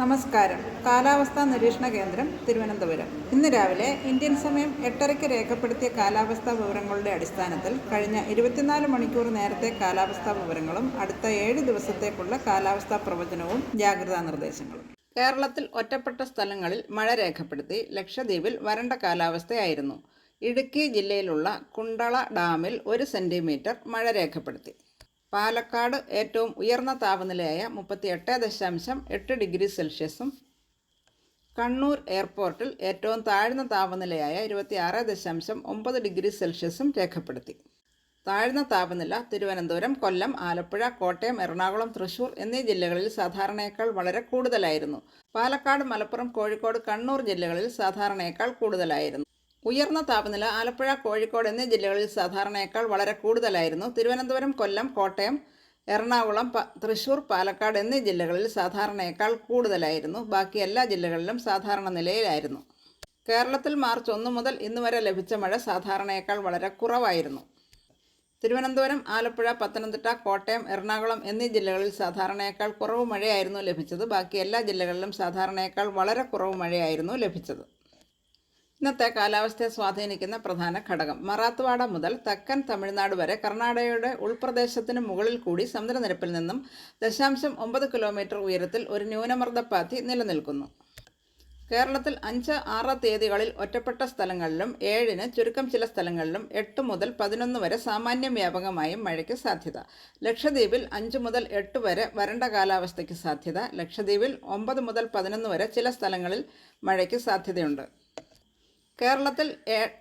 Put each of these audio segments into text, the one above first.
നമസ്കാരം. കാലാവസ്ഥാ നിരീക്ഷണ കേന്ദ്രം തിരുവനന്തപുരം. ഇന്ന് രാവിലെ ഇന്ത്യൻ സമയം എട്ടരയ്ക്ക് രേഖപ്പെടുത്തിയ കാലാവസ്ഥാ വിവരങ്ങളുടെ അടിസ്ഥാനത്തിൽ കഴിഞ്ഞ ഇരുപത്തിനാല് മണിക്കൂർ നേരത്തെ കാലാവസ്ഥാ വിവരങ്ങളും അടുത്ത ഏഴ് ദിവസത്തേക്കുള്ള കാലാവസ്ഥാ പ്രവചനവും ജാഗ്രതാ നിർദ്ദേശങ്ങളും. കേരളത്തിൽ ഒറ്റപ്പെട്ട സ്ഥലങ്ങളിൽ മഴ രേഖപ്പെടുത്തി ലക്ഷദ്വീപിൽ വരണ്ട കാലാവസ്ഥയായിരുന്നു. ഇടുക്കി ജില്ലയിലുള്ള കുണ്ടള ഡാമിൽ ഒരു സെന്റിമീറ്റർ മഴ രേഖപ്പെടുത്തി. പാലക്കാട് ഏറ്റവും ഉയർന്ന താപനിലയായ മുപ്പത്തി എട്ട് ദശാംശം എട്ട് ഡിഗ്രി സെൽഷ്യസും കണ്ണൂർ എയർപോർട്ടിൽ ഏറ്റവും താഴ്ന്ന താപനിലയായ ഇരുപത്തിയാറ് ദശാംശം ഒമ്പത് ഡിഗ്രി സെൽഷ്യസും രേഖപ്പെടുത്തി. താഴ്ന്ന താപനില തിരുവനന്തപുരം കൊല്ലം ആലപ്പുഴ കോട്ടയം എറണാകുളം തൃശൂർ എന്നീ ജില്ലകളിൽ സാധാരണയേക്കാൾ വളരെ കൂടുതലായിരുന്നു. പാലക്കാട് മലപ്പുറം കോഴിക്കോട് കണ്ണൂർ ജില്ലകളിൽ സാധാരണയേക്കാൾ കൂടുതലായിരുന്നു. ഉയർന്ന താപനില ആലപ്പുഴ കോഴിക്കോട് എന്നീ ജില്ലകളിൽ സാധാരണയേക്കാൾ വളരെ കൂടുതലായിരുന്നു. തിരുവനന്തപുരം കൊല്ലം കോട്ടയം എറണാകുളം തൃശൂർ പാലക്കാട് എന്നീ ജില്ലകളിൽ സാധാരണയേക്കാൾ കൂടുതലായിരുന്നു. ബാക്കി എല്ലാ ജില്ലകളിലും സാധാരണ നിലയിലായിരുന്നു. കേരളത്തിൽ മാർച്ച് ഒന്ന് മുതൽ ഇന്ന് വരെ ലഭിച്ച മഴ സാധാരണയേക്കാൾ വളരെ കുറവായിരുന്നു. തിരുവനന്തപുരം ആലപ്പുഴ പത്തനംതിട്ട കോട്ടയം എറണാകുളം എന്നീ ജില്ലകളിൽ സാധാരണയേക്കാൾ കുറവ് മഴയായിരുന്നു ലഭിച്ചത്. ബാക്കി എല്ലാ ജില്ലകളിലും സാധാരണയേക്കാൾ വളരെ കുറവ് മഴയായിരുന്നു ലഭിച്ചത്. ഇന്നത്തെ കാലാവസ്ഥയെ സ്വാധീനിക്കുന്ന പ്രധാന ഘടകം. മറാത്ത്വാഡ മുതൽ തെക്കൻ തമിഴ്നാട് വരെ കർണാടകയുടെ ഉൾപ്രദേശത്തിന് മുകളിൽ കൂടി സമുദ്രനിരപ്പിൽ നിന്നും ദശാംശം ഒമ്പത് കിലോമീറ്റർ ഉയരത്തിൽ ഒരു ന്യൂനമർദ്ദപ്പാത്തി നിലനിൽക്കുന്നു. കേരളത്തിൽ അഞ്ച് ആറ് തീയതികളിൽ ഒറ്റപ്പെട്ട സ്ഥലങ്ങളിലും ഏഴിന് ചുരുക്കം ചില സ്ഥലങ്ങളിലും എട്ട് മുതൽ പതിനൊന്ന് വരെ സാമാന്യം വ്യാപകമായും മഴയ്ക്ക് സാധ്യത. ലക്ഷദ്വീപിൽ അഞ്ച് മുതൽ എട്ട് വരെ വരണ്ട കാലാവസ്ഥയ്ക്ക് സാധ്യത. ലക്ഷദ്വീപിൽ ഒമ്പത് മുതൽ പതിനൊന്ന് വരെ ചില സ്ഥലങ്ങളിൽ മഴയ്ക്ക് സാധ്യതയുണ്ട്. കേരളത്തിൽ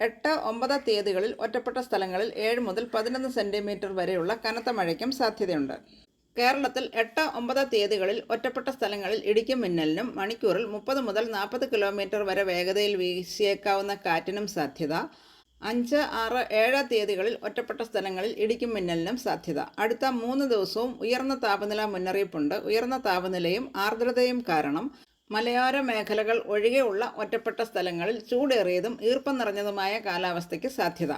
എട്ട് ഒമ്പത് തീയതികളിൽ ഒറ്റപ്പെട്ട സ്ഥലങ്ങളിൽ ഏഴ് മുതൽ പതിനൊന്ന് സെന്റിമീറ്റർ വരെയുള്ള കനത്ത മഴയ്ക്കും സാധ്യതയുണ്ട്. കേരളത്തിൽ എട്ട് ഒമ്പത് തീയതികളിൽ ഒറ്റപ്പെട്ട സ്ഥലങ്ങളിൽ ഇടിക്കും മിന്നലിനും മണിക്കൂറിൽ മുപ്പത് മുതൽ നാൽപ്പത് കിലോമീറ്റർ വരെ വേഗതയിൽ വീശിയേക്കാവുന്ന കാറ്റിനും സാധ്യത. അഞ്ച് ആറ് ഏഴ് തീയതികളിൽ ഒറ്റപ്പെട്ട സ്ഥലങ്ങളിൽ ഇടിക്കും മിന്നലിനും സാധ്യത. അടുത്ത മൂന്ന് ദിവസവും ഉയർന്ന താപനില മുന്നറിയിപ്പുണ്ട്. ഉയർന്ന താപനിലയും ആർദ്രതയും കാരണം മലയോര മേഖലകൾ ഒഴികെയുള്ള ഒറ്റപ്പെട്ട സ്ഥലങ്ങളിൽ ചൂടേറിയതും ഈർപ്പം നിറഞ്ഞതുമായ കാലാവസ്ഥയ്ക്ക് സാധ്യത.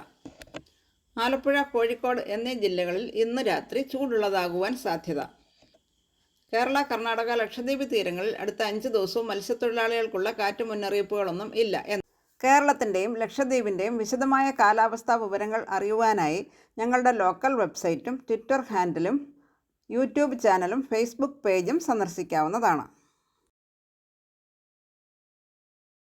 ആലപ്പുഴ കോഴിക്കോട് എന്നീ ജില്ലകളിൽ ഇന്ന് രാത്രി ചൂടുള്ളതാകുവാൻ സാധ്യത. കേരള കർണാടക ലക്ഷദ്വീപ് തീരങ്ങളിൽ അടുത്ത അഞ്ച് ദിവസവും മത്സ്യത്തൊഴിലാളികൾക്കുള്ള കാറ്റ് മുന്നറിയിപ്പുകളൊന്നും ഇല്ല എന്ന് കേരളത്തിന്റെയും ലക്ഷദ്വീപിന്റെയും വിശദമായ കാലാവസ്ഥാ വിവരങ്ങൾ അറിയുവാനായി ഞങ്ങളുടെ ലോക്കൽ വെബ്സൈറ്റും ട്വിറ്റർ ഹാൻഡിലും യൂട്യൂബ് ചാനലും ഫേസ്ബുക്ക് പേജും സന്ദർശിക്കാവുന്നതാണ്.